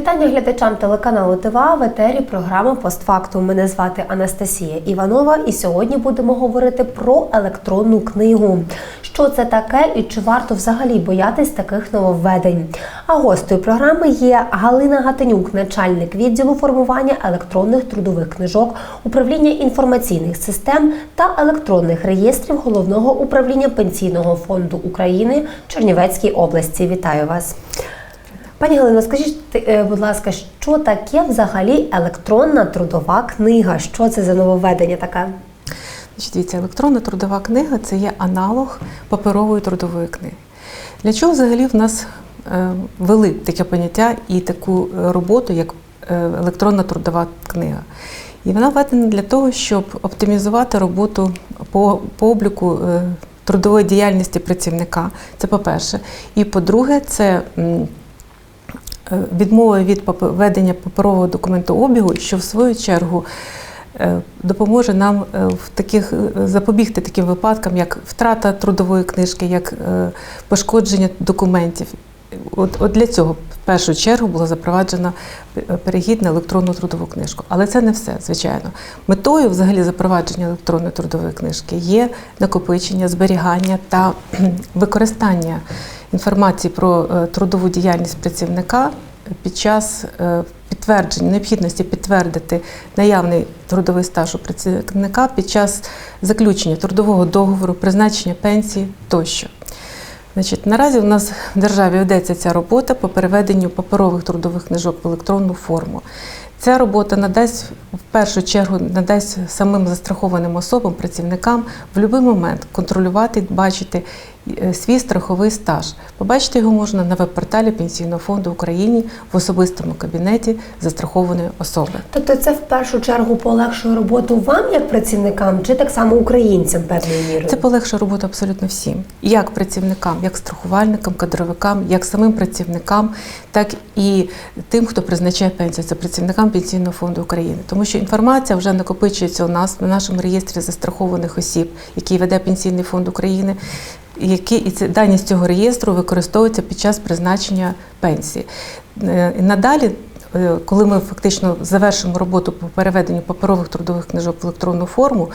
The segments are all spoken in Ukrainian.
Вітання глядачам телеканалу ТВА в етері програма «Постфактум». Мене звати Анастасія Іванова, і сьогодні будемо говорити про електронну книгу. Що це таке і чи варто взагалі боятись таких нововведень? А гостею програми є Галина Гатенюк, начальник відділу формування електронних трудових книжок, управління інформаційних систем та електронних реєстрів головного управління пенсійного фонду України в Чернівецькій області. Вітаю вас. Пані Галино, скажіть, е, будь ласка, що таке взагалі електронна трудова книга? Що це за нововведення таке? Значить, дивіться, електронна трудова книга це є аналог паперової трудової книги. Для чого взагалі в нас е, ввели таке поняття і таку роботу, як е, електронна трудова книга? І вона введена для того, щоб оптимізувати роботу по, по обліку трудової діяльності працівника. Це по-перше. І по-друге, це е, від папе- ведення паперового документообігу, що в свою чергу е, допоможе нам е, в таких запобігти таким випадкам, як втрата трудової книжки, як пошкодження документів. От, от для цього в першу чергу було запроваджено е, перехід на електронну трудову книжку. Але це не все, звичайно. Метою взагалі запровадження електронної трудової книжки є накопичення, зберігання та використання інформації про е, трудову діяльність працівника під час е, підтвердження необхідності підтвердити наявний трудовий стаж у працівника під час заключення трудового договору, призначення пенсії тощо. Значить, наразі у нас в державі ведеться ця робота по переведенню паперових трудових книжок в електронну форму. Ця робота надасть в першу чергу надасть самим застрахованим особам, працівникам в будь-який момент контролювати, бачити свій страховий стаж. Побачити його можна на веб-порталі Пенсійного фонду України в особистому кабінеті застрахованої особи. Тобто це в першу чергу полегшує роботу вам як працівникам, чи так само українцям певною мірою? Це полегшує роботу абсолютно всім, як працівникам, як страхувальникам, кадровикам, як самим працівникам, так і тим, хто призначає пенсію. Це працівникам Пенсійного фонду України. Тому що інформація вже накопичується у нас на нашому реєстрі застрахованих осіб, який веде Пенсійний фонд України. Які і ці дані з цього реєстру використовуються під час призначення пенсії. Е, Надалі Е, коли ми фактично завершимо роботу по переведенню паперових трудових книжок в електронну форму,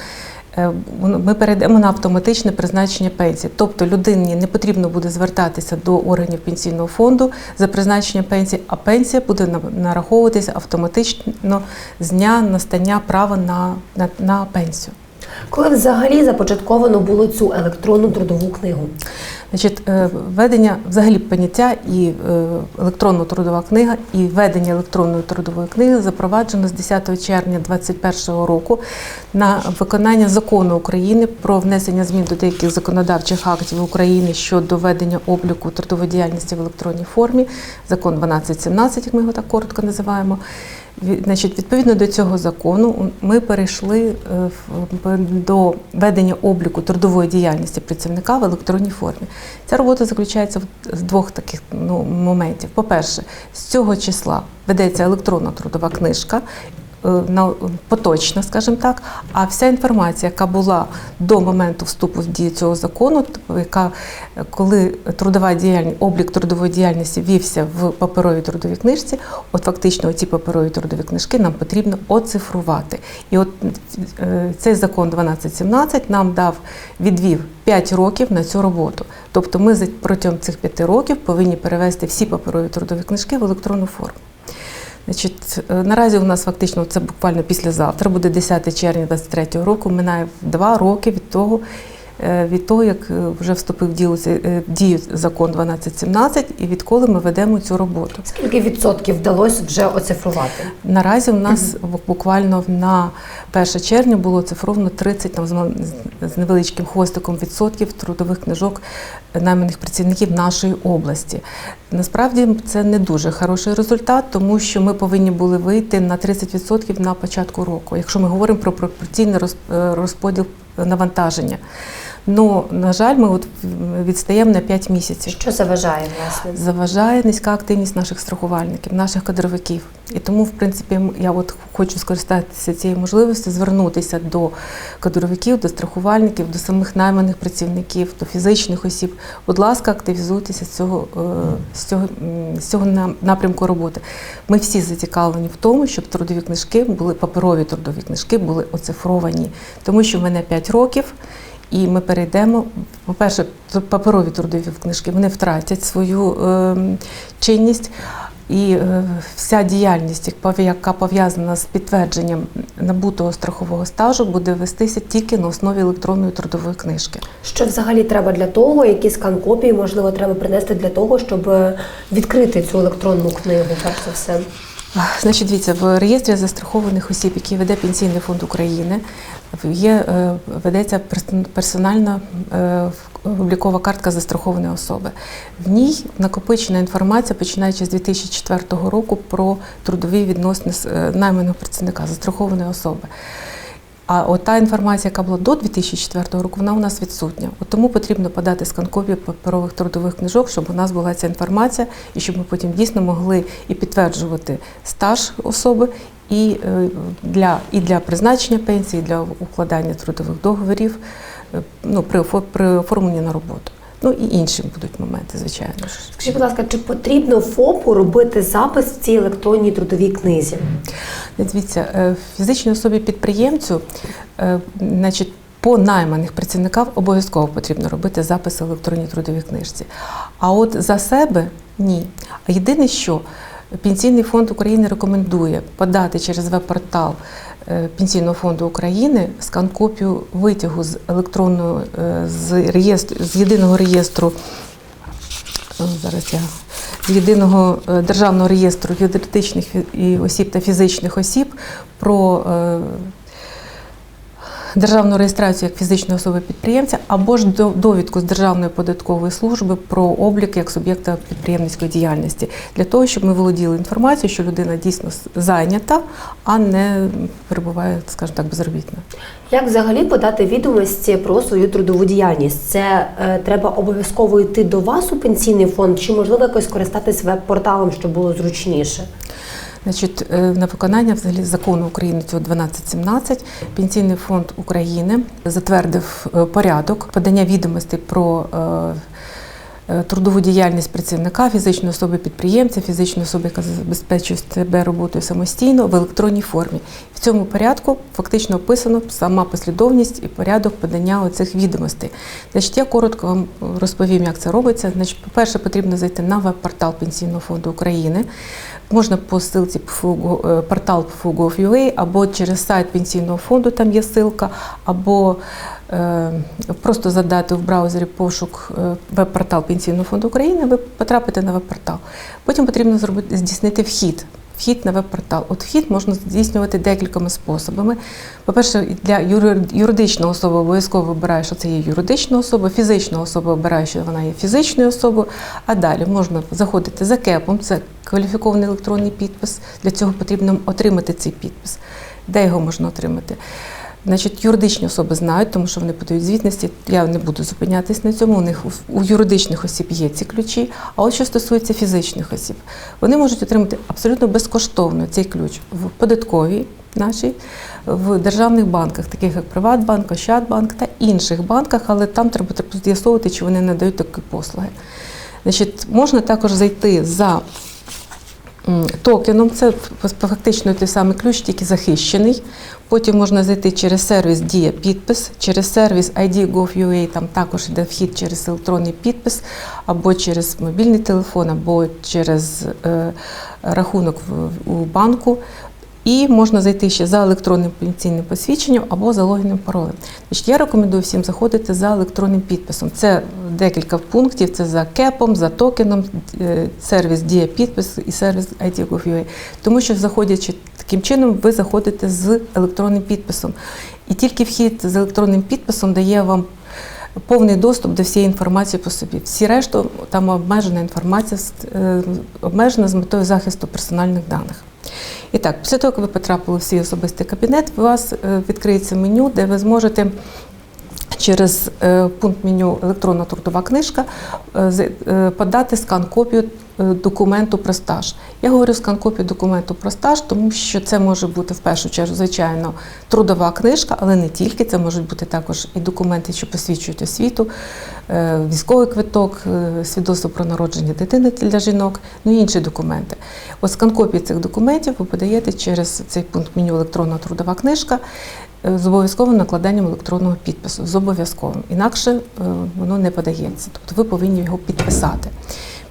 е, ми перейдемо на автоматичне призначення пенсії. Тобто людині не потрібно буде звертатися до органів пенсійного фонду за призначенням пенсії, а пенсія буде на- нараховуватися автоматично з дня настання права на, на, на пенсію. Коли взагалі започатковано було цю електронну трудову книгу? Значить, е, введення взагалі поняття і е, електронна трудова книга, і введення електронної трудової книги запроваджено з 10 червня 2021 року на виконання закону України про внесення змін до деяких законодавчих актів України щодо ведення обліку трудової діяльності в електронній формі. Закон 1217, як ми його так коротко називаємо. Значить, відповідно до цього закону ми перейшли е, до ведення обліку трудової діяльності працівника в електронній формі. Ця робота заключається в- двох таких ну, моментів. По-перше, з цього числа ведеться електронна трудова книжка. Е, На поточна, скажімо так, а вся інформація, яка була до моменту вступу в дію цього закону, яка коли трудова діяльність, облік трудової діяльності вівся в паперовій трудовій книжці, от фактично ці паперові трудові книжки нам потрібно оцифрувати. І от е, цей закон 1217 нам дав відвів 5 років на цю роботу. Тобто ми протягом цих 5 років повинні перевести всі паперові трудові книжки в електронну форму. Значить, е, наразі у нас фактично це буквально післязавтра, буде 10 червня 2023 року. Минає два роки від того, від того, як е, вже вступив в дію, е, в дію закон 1217 і відколи ми ведемо цю роботу. Скільки відсотків вдалося вже оцифрувати? Наразі у нас бу- буквально на 1 червня було цифровано 30 там, з невеличким хвостиком відсотків трудових книжок найманих працівників нашої області. Насправді це не дуже хороший результат, тому що ми повинні були вийти на 30% на початку року, якщо ми говоримо про пропорційний роз- е, розподіл навантаження. Но, на жаль, ми от відстаємо на 5 місяців. Що заважає власне? Заважає низька активність наших страхувальників, наших кадровиків. І тому, в принципі, я от хочу скористатися цією можливістю, звернутися до кадровиків, до страхувальників, до самих найманих працівників, до фізичних осіб. Будь ласка, активізуйтеся з цього, е, з цього, з цього напрямку роботи. Ми всі зацікавлені в тому, щоб трудові книжки були паперові трудові книжки, були оцифровані, тому що в мене 5 років. І ми перейдемо. По-перше, паперові трудові книжки вони втратять свою е, чинність. І е, вся діяльність, яка пов'язана з підтвердженням набутого страхового стажу, буде вестися тільки на основі електронної трудової книжки. Що взагалі треба для того? Які скан копії можливо треба принести для того, щоб е, відкрити цю електронну книгу? Перш за все. Значить, дивіться, в реєстрі застрахованих осіб, які веде Пенсійний фонд України, є, е, ведеться персон- персональна е, облікова картка застрахованої особи. В ній накопичена інформація, починаючи з 2004 року, про трудові відносини е, найманого працівника, застрахованої особи. А от та інформація, яка була до 2004 року, вона у нас відсутня. От тому потрібно подати скан-копію паперових трудових книжок, щоб у нас була ця інформація, і щоб ми потім дійсно могли і підтверджувати стаж особи, і е, для, і для призначення пенсії, і для укладання трудових договорів е, ну, при, офо- при оформленні на роботу. Ну і інші будуть моменти, звичайно. Скажіть, будь ласка, чи потрібно ФОПу робити запис в цій електронній трудовій книзі? Дивіться, е, фізичній особі підприємцю, е, значить, по найманих працівникам обов'язково потрібно робити запис в електронній трудовій книжці. А от за себе ні. А єдине, що Пенсійний фонд України рекомендує подати через веб-портал е, Пенсійного фонду України скан-копію витягу з електронного е, з реєстру з єдиного реєстру Зараз я з єдиного е, державного реєстру юридичних і осіб та фізичних осіб про е, державну реєстрацію як фізичної особи підприємця або ж до- довідку з Державної податкової служби про облік як суб'єкта підприємницької діяльності для того, щоб ми володіли інформацією, що людина дійсно зайнята, а не перебуває, скажімо так, безробітна. Як взагалі подати відомості про свою трудову діяльність? Це е, треба обов'язково йти до вас у пенсійний фонд, чи можливо якось користатись веб-порталом, щоб було зручніше? Значить, е, на виконання взагалі закону України цього 1217 Пенсійний фонд України затвердив е, порядок подання відомостей про е, трудову діяльність працівника, фізичної особи підприємця, фізичної особи, яка забезпечує себе роботою самостійно в електронній формі. В цьому порядку фактично описано сама послідовність і порядок подання оцих відомостей. Значить, я коротко вам розповім, як це робиться. Значить, по-перше, потрібно зайти на веб-портал Пенсійного фонду України. Можна по ссылці е, портал PFU.gov.ua або через сайт пенсійного фонду, там є ссылка, або е, просто задати в браузері пошук е, веб-портал Пенсійного фонду України, ви потрапите на веб-портал. Потім потрібно зробити здійснити вхід. Вхід на веб-портал. От вхід можна здійснювати декількома способами. По-перше, для юри- юридичної особи обов'язково вибирає, що це є юридична особа, фізична особа обирає, що вона є фізичною особою. А далі можна заходити за кепом, це кваліфікований електронний підпис. Для цього потрібно отримати цей підпис. Де його можна отримати? Значить, юридичні особи знають, тому що вони подають звітності. Я не буду зупинятись на цьому. У них у- юридичних осіб є ці ключі. А от що стосується фізичних осіб, вони можуть отримати абсолютно безкоштовно цей ключ в податковій нашій, в державних банках, таких як Приватбанк, Ощадбанк та інших банках, але там треба з'ясовувати, чи вони надають такі послуги. Значить, можна також зайти за токеном, це фактично той самий ключ, тільки захищений. Потім можна зайти через сервіс Дія підпис, через сервіс ID.gov.ua, там також йде вхід через електронний підпис, або через мобільний телефон, або через е, рахунок у банку. І можна зайти ще за електронним пенсійним посвідченням або за логінним паролем. Значить, я рекомендую всім заходити за електронним підписом. Це декілька пунктів: це за кепом, за токеном, е, сервіс Дія підпис і сервіс ID.gov.ua. Тому що заходячи таким чином, ви заходите з електронним підписом. І тільки вхід з електронним підписом дає вам. Повний доступ до всієї інформації по собі. Всі решту там обмежена інформація, е, обмежена з метою захисту персональних даних. І так, після того, як ви потрапили в свій особистий кабінет, у вас е, відкриється меню, де ви зможете через е, пункт меню електронна трудова книжка подати скан-копію е, документу про стаж. Я говорю скан-копію документу про стаж, тому що це може бути в першу чергу, звичайно, трудова книжка, але не тільки. Це можуть бути також і документи, що посвідчують освіту, е, військовий квиток, е, свідоцтво про народження дитини для жінок, ну і інші документи. Ось скан-копії цих документів ви подаєте через цей пункт меню електронна трудова книжка е, з обов'язковим накладанням електронного підпису. З обов'язковим. Інакше е, воно не подається. Тобто ви повинні його підписати.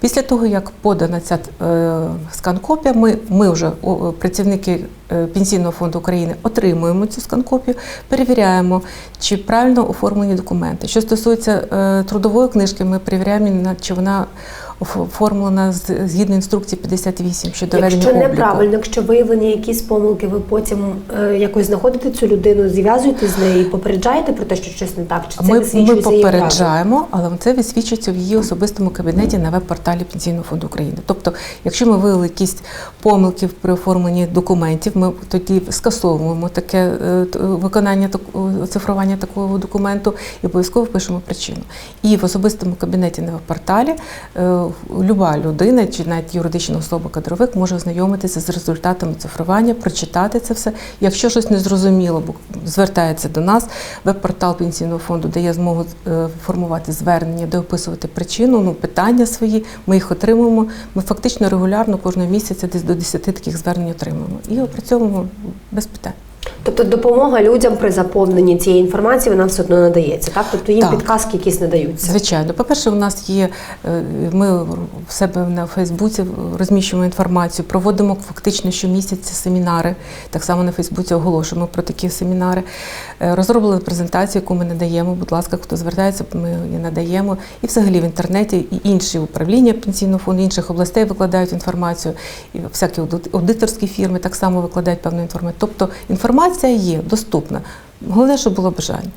Після того, як подана ця сканкопія, скан-копія, ми, ми вже працівники е, Пенсійного фонду України отримуємо цю скан-копію, перевіряємо, чи правильно оформлені документи. Що стосується е, трудової книжки, ми перевіряємо, чи вона оформлена згідно інструкції 58 щодо ведення Якщо обліку. неправильно, якщо виявлені якісь помилки, ви потім е, якось знаходите цю людину, зв'язуєтесь з нею і попереджаєте про те, що щось не так, чи це Ми, ми попереджаємо, але це висвічується в її особистому кабінеті на веб-порталі Пенсійного фонду України. Тобто, якщо ми виявили якісь помилки при оформленні документів, ми тоді скасовуємо таке е, виконання так- цифрування такого документу і обов'язково пишемо причину. І в особистому кабінеті на веб-порталі е, люба людина чи навіть юридична особа кадровик може ознайомитися з результатами цифрування, прочитати це все. Якщо щось не зрозуміло, звертається до нас. Веб-портал пенсійного фонду дає змогу е, формувати звернення, де описувати причину, ну питання свої. Ми їх отримуємо. Ми фактично регулярно кожного місяця десь до 10 таких звернень отримуємо і опрацьовуємо без питань. Тобто допомога людям при заповненні цієї інформації вона все одно надається, так? Тобто їм Так. підказки якісь надаються. Звичайно, по-перше, у нас є е, ми в себе на Фейсбуці розміщуємо інформацію, проводимо фактично щомісяця семінари. Так само на Фейсбуці оголошуємо про такі семінари. Е, Розробили презентацію, яку ми надаємо. Будь ласка, хто звертається, ми її надаємо. І взагалі в інтернеті і інші управління пенсійного фонду інших областей викладають інформацію. І всякі аудиторські фірми так само викладають певну інформацію. Тобто інформація є доступна. Головне, щоб було бажання.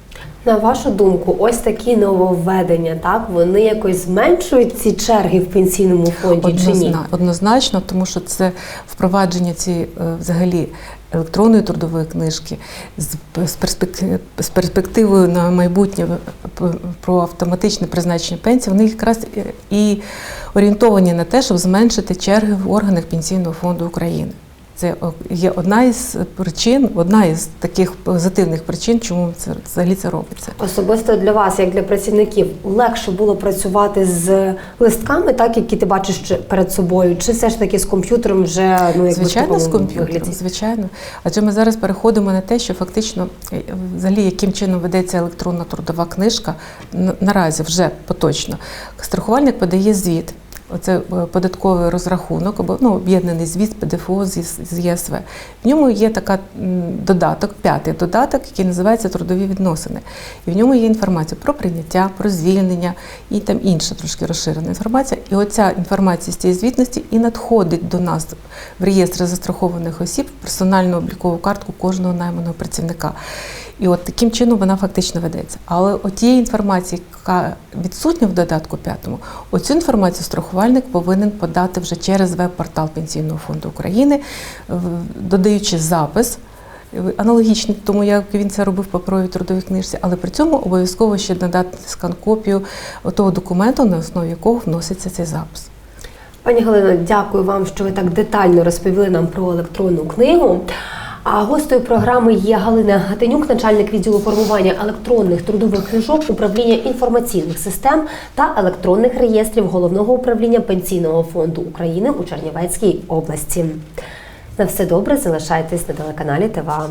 На вашу думку, ось такі нововведення, так вони якось зменшують ці черги в пенсійному фонді чи ні? Однозначно, тому що це впровадження цієї е, взагалі електронної трудової книжки з, з, перспек- з перспективою на майбутнє е, про автоматичне призначення пенсії, вони якраз е, і орієнтовані на те, щоб зменшити черги в органах Пенсійного фонду України. Це є одна із причин, одна із таких позитивних причин, чому це взагалі це робиться. Особисто для вас, як для працівників, легше було працювати з листками, так які ти бачиш перед собою, чи все ж таки з комп'ютером вже ну в Звичайно, з комп'ютером, вигляді? звичайно. Адже ми зараз переходимо на те, що фактично, е, взагалі, яким чином ведеться електронна трудова книжка, наразі вже поточно. Страхувальник подає звіт. Оце е, податковий розрахунок, або ну, об'єднаний звіт ПДФО з, ЄСВ. В ньому є така додаток, п'ятий додаток, який називається трудові відносини. І в ньому є інформація про прийняття, про звільнення і там інша трошки розширена інформація. І оця інформація з цієї звітності і надходить до нас в реєстр застрахованих осіб в персональну облікову картку кожного найманого працівника. І от таким чином вона фактично ведеться. Але тієї інформації, яка відсутня в додатку п'ятому, оцю інформацію страхувальник повинен подати вже через веб-портал Пенсійного фонду України, додаючи запис. е, Аналогічний тому, як він це робив в паперовій трудовій книжці, але при цьому обов'язково ще надати скан-копію того документу, на основі якого вноситься цей запис. Пані Галино, дякую вам, що ви так детально розповіли нам про електронну книгу. А гостею програми є Галина Гатенюк, начальник відділу формування електронних трудових книжок, управління інформаційних систем та електронних реєстрів головного управління пенсійного фонду України у Чернівецькій області. На все добре, залишайтесь на телеканалі ТВА.